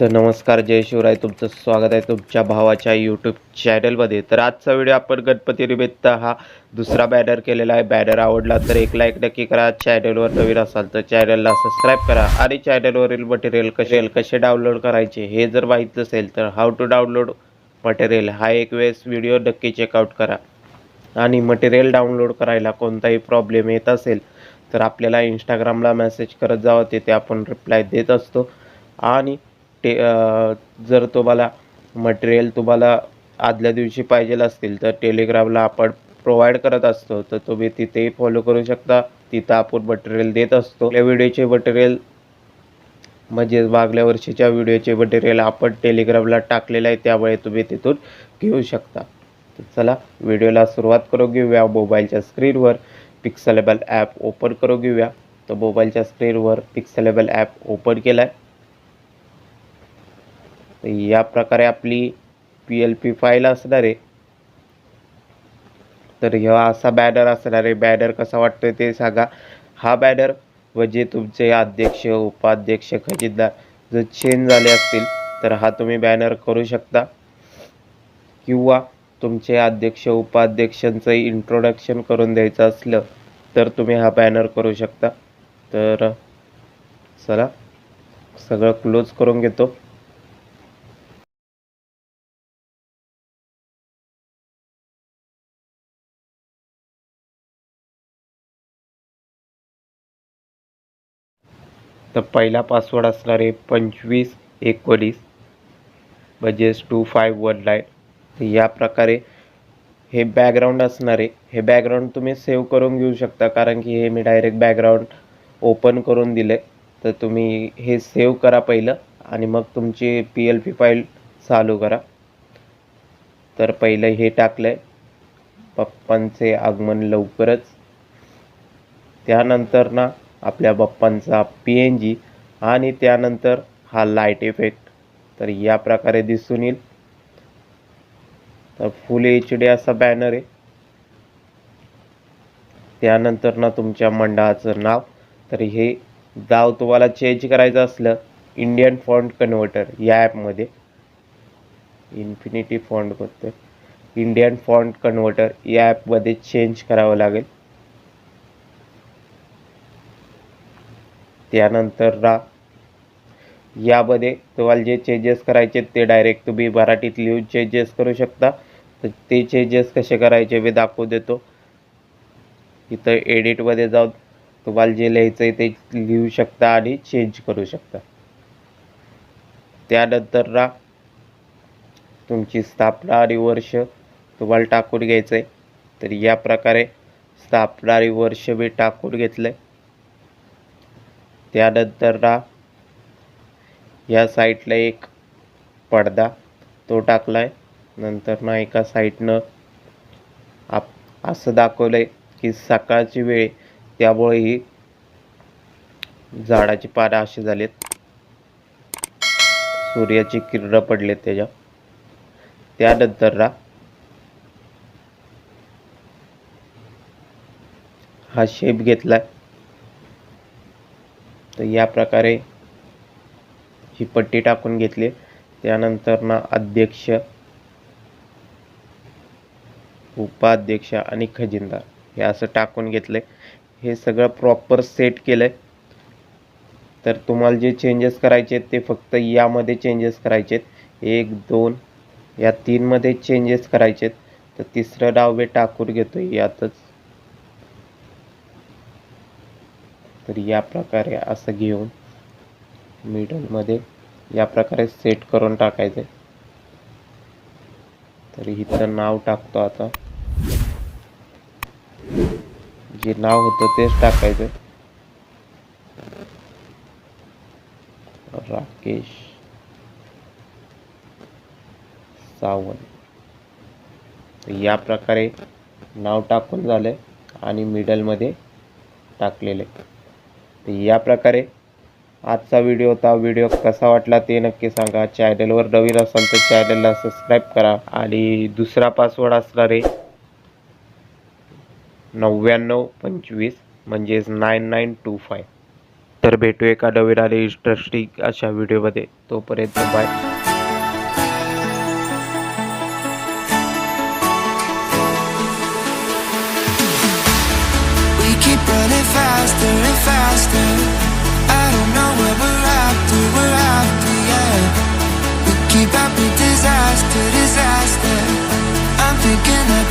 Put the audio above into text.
तर नमस्कार जय शिवराय. तुमचं स्वागत आहे तुमच्या भावाच्या यूट्यूब चॅनलमध्ये तर आजचा व्हिडिओ आपण गणपती निमित्त हा दुसरा बॅनर केलेला आहे. बॅनर आवडला तर एक लाईक नक्की करा. चॅनलवर नवीन असाल तर चॅनलला सबस्क्राईब करा आणि चॅनलवरील मटेरियल कसे कसे डाउनलोड करायचे हे जर माहीत नसेल तर हाऊ टू डाउनलोड मटेरियल हा एक वेळेस व्हिडिओ नक्की चेकआउट करा. आणि मटेरियल डाउनलोड करायला कोणताही प्रॉब्लेम येत असेल तर आपल्याला इंस्टाग्रामला मेसेज करत जावं. तिथे आपण रिप्लाय देत असतो. आणि ते जर तुम्हाला मटेरियल तुम्हाला आदल्या दिवशी पाहिजे असतील तर टेलिग्रामला आपण प्रोव्हाइड करत असतो. तर तुम्ही तिथेही फॉलो करू शकता. तिथं आपण मटेरियल देत असतो. या व्हिडिओचे मटेरियल म्हणजेच मागल्या वर्षीच्या व्हिडिओचे मटेरियल आपण टेलिग्रामला टाकलेलं आहे त्यामुळे तुम्ही तिथून घेऊ शकता. तर चला व्हिडिओला सुरुवात करून घेऊया. मोबाईलच्या स्क्रीनवर पिक्सलेबल ॲप ओपन करून घेऊया. तर मोबाईलच्या स्क्रीनवर पिक्सलेबल ॲप ओपन केला आहे तर या प्रकारे आपली पी एल पी फाईल असणार आहे. तर ह्या असा बॅनर असणार आहे. बॅनर कसा वाटतोय ते सांगा. हा बॅनर म्हणजे तुमचे अध्यक्ष उपाध्यक्ष खजिनदार जर चेंज झाले असतील तर हा तुम्ही बॅनर करू शकता. किंवा तुमचे अध्यक्ष उपाध्यक्षांचं इंट्रोडक्शन करून द्यायचं असलं तर तुम्ही हा बॅनर करू शकता. तर चला सगळं क्लोज करून घेतो. तर पहिला पासवर्ड असणार आहे पंचवीस एकोणीस. म्हणजेच टू फाय वन नाईन या प्रकारे हे बॅकग्राऊंड असणार आहे. हे बॅकग्राऊंड तुम्ही सेव्ह करून घेऊ शकता. कारण की हे मी डायरेक्ट बॅकग्राऊंड ओपन करून दिले तर तुम्ही हे सेव्ह करा पहिलं आणि मग तुमची पी एल पी फाईल चालू करा. तर पहिलं हे टाकलं आहे पप्पांचे आगमन लवकरच. त्यानंतर ना आपल्या बाप्पांचा पी एन जी आणि त्यानंतर हा लाइट इफेक्ट तर या प्रकारे दिसून येईल. तर फुल एच डी असा बॅनर आहे. त्यानंतर ना तुमच्या मंडळाचं नाव. तर हे नाव तुम्हाला चेंज करायचं असलं इंडियन फॉन्ट कन्व्हर्टर या ॲपमध्ये इन्फिनिटी फॉन्ट करतोय इंडियन फॉन्ट कन्व्हर्टर या ॲपमध्ये चेंज करावं लागेल. त्यानंतर रा. यामध्ये तुम्हाला जे चेंजेस करायचे ते डायरेक्ट तुम्ही मराठीत लिहून चेंजेस करू शकता. तर ते चेंजेस कसे करायचे मी दाखवू देतो. इथं एडिटमध्ये जाऊन तुम्हाला जे लिहायचं आहे ते लिहू शकता आणि चेंज करू शकता. त्यानंतर रा. तुमची स्थापना आणि वर्ष तुम्हाला टाकून घ्यायचं आहे तर या प्रकारे स्थापना आणि वर्ष मी टाकून घेतलं आहे त्यानंतर ना ह्या साईडला एक पडदा तो टाकला आहे नंतर ना एका साईडनं आप असं दाखवलं आहे की सकाळची वेळ त्यामुळेही त्यामुळे ही झाडाची पानं अशी झालीत. सूर्याची किरणं पडलेत त्याच्या. त्यानंतर ना हा शेप घेतलाय. तर या प्रकारे ही पट्टी टाकून घेतली. त्यानंतर ना अध्यक्ष उपाध्यक्ष आणि खजिनदार हे असं टाकून घेतलंय. हे सगळं प्रॉपर सेट केलंय. तर तुम्हाला जे चेंजेस करायचे आहेत ते फक्त यामध्ये चेंजेस करायचे आहेत. एक दोन या तीनमध्ये चेंजेस करायचे आहेत. तर तिसरं डाव टाकून घेतो यातच तर या प्रकारे असं घेऊन मिडलमध्ये या प्रकारे सेट करून टाकायचं. तर इथं नाव टाकतो आता. जे नाव होतं तेच टाकायचं. राकेश सावंत. या प्रकारे नाव टाकून झाले आणि मिडलमध्ये टाकलेले तर या प्रकारे आजचा व्हिडिओ होता. व्हिडिओ कसा वाटला ते नक्की सांगा. चॅनलवर नवीन असाल तर चॅनलला सबस्क्राईब करा. आणि दुसरा पासवर्ड असणार आहे नव्याण्णव पंचवीस म्हणजेच नाईन नाईन टू फाय तर भेटू एका नवीन आणि इंटरेस्टिंग अशा व्हिडिओमध्ये तोपर्यंत bye running faster and faster. I don't know what we're after, we're after, yeah. We keep up with disaster, disaster. I'm thinking that.